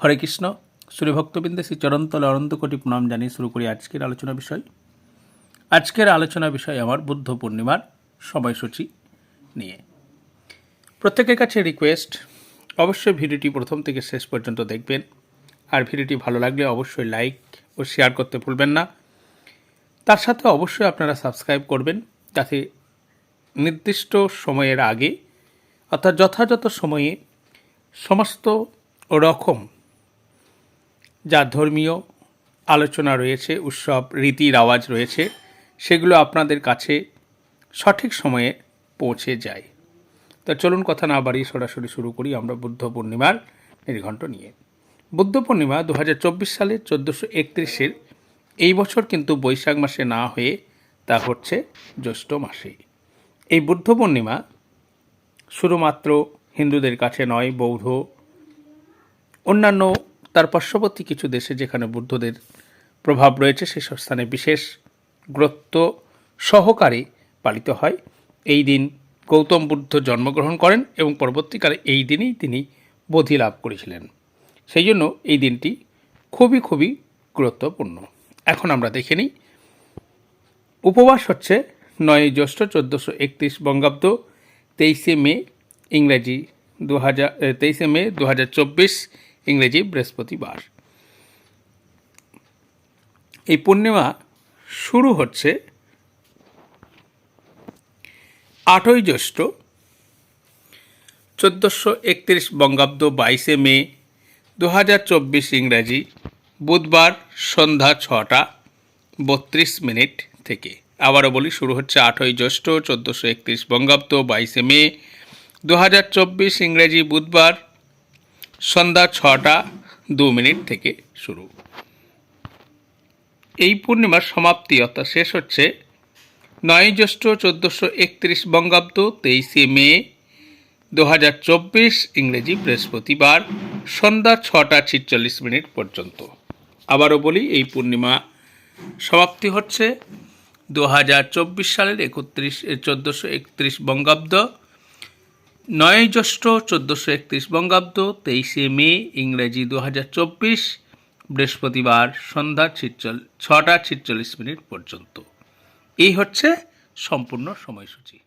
হরে কৃষ্ণ শ্রী ভক্তবৃন্দে শ্রী চরন্তল অনন্ত কোটি প্রণাম জানিয়ে শুরু করি আজকের আলোচনা বিষয়। আজকের আলোচনা বিষয় আমার বুদ্ধ পূর্ণিমার সময়সূচি নিয়ে। প্রত্যেকের কাছে রিকোয়েস্ট অবশ্যই ভিডিওটি প্রথম থেকে শেষ পর্যন্ত দেখবেন। আর ভিডিওটি ভালো লাগলে অবশ্যই লাইক ও শেয়ার করতে ভুলবেন না। তার সাথে অবশ্যই আপনারা সাবস্ক্রাইব করবেন, যাতে নির্দিষ্ট সময়ের আগে, অর্থাৎ যথাযথ সময়ে সমস্ত রকম যা ধর্মীয় আলোচনা রয়েছে, উৎসব, রীতির আওয়াজ রয়েছে, সেগুলো আপনাদের কাছে সঠিক সময়ে পৌঁছে যায়। তা চলুন কথা না বাড়িয়ে সরাসরি শুরু করি আমরা বুদ্ধ পূর্ণিমার নির্ঘণ্ট নিয়ে। বুদ্ধ পূর্ণিমা দু সালের চোদ্দোশো একত্রিশের এই বছর কিন্তু বৈশাখ মাসে না হয়ে তা হচ্ছে জ্যৈষ্ঠ মাসে। এই বুদ্ধ পূর্ণিমা শুধুমাত্র হিন্দুদের কাছে নয়, বৌদ্ধ, অন্যান্য তার পার্শ্ববর্তী কিছু দেশে যেখানে বুদ্ধদের প্রভাব রয়েছে, সেসব স্থানে বিশেষ গুরুত্ব সহকারে পালিত হয়। এই দিন গৌতম বুদ্ধ জন্মগ্রহণ করেন এবং পরবর্তীকালে এই দিনেই তিনি বোধি লাভ করেছিলেন। সেই জন্য এই দিনটি খুবই খুবই গুরুত্বপূর্ণ। এখন আমরা দেখে নিই। উপবাস হচ্ছে নয় জ্যৈষ্ঠ চোদ্দোশো একত্রিশ বঙ্গাব্দ তেইশে মে ইংরেজি দু হাজার তেইশে মে দু হাজার চব্বিশ ইংরেজি বৃহস্পতিবার। এই পূর্ণিমা শুরু হচ্ছে আটই জ্যৈষ্ঠ, চোদ্দোশো একত্রিশ বঙ্গাব্দ বাইশে মে দু হাজার চব্বিশ ইংরাজি, বুধবার সন্ধ্যা ছটা, বত্রিশ মিনিট থেকে। আবারও বলি, শুরু হচ্ছে আটই জ্যৈষ্ঠ, চোদ্দোশো একত্রিশ বঙ্গাব্দ বাইশে মে দু হাজার চব্বিশ ইংরেজি, বুধবার সন্ধ্যা ছটা দু মিনিট থেকে শুরু। এই পূর্ণিমার সমাপ্তি অর্থাৎ শেষ হচ্ছে নয় জ্যৈষ্ঠ চোদ্দোশো একত্রিশ বঙ্গাব্দ তেইশে মে দু হাজার চব্বিশ ইংরেজি বৃহস্পতিবার সন্ধ্যা ছটা ছিচল্লিশ মিনিট পর্যন্ত। আবারও বলি, এই পূর্ণিমা সমাপ্তি হচ্ছে দু হাজার চব্বিশ সালের একত্রিশ, চোদ্দোশো একত্রিশ বঙ্গাব্দ নয় জ্যৈষ্ঠ চোদ্দোশো একত্রিশ বঙ্গাব্দ তেইশে মে, ইংরেজি দু হাজার চব্বিশ, বৃহস্পতিবার সন্ধ্যা ছিচল ছটা ছিচল্লিশ মিনিট পর্যন্ত। এই হচ্ছে সম্পূর্ণ সময়সূচি।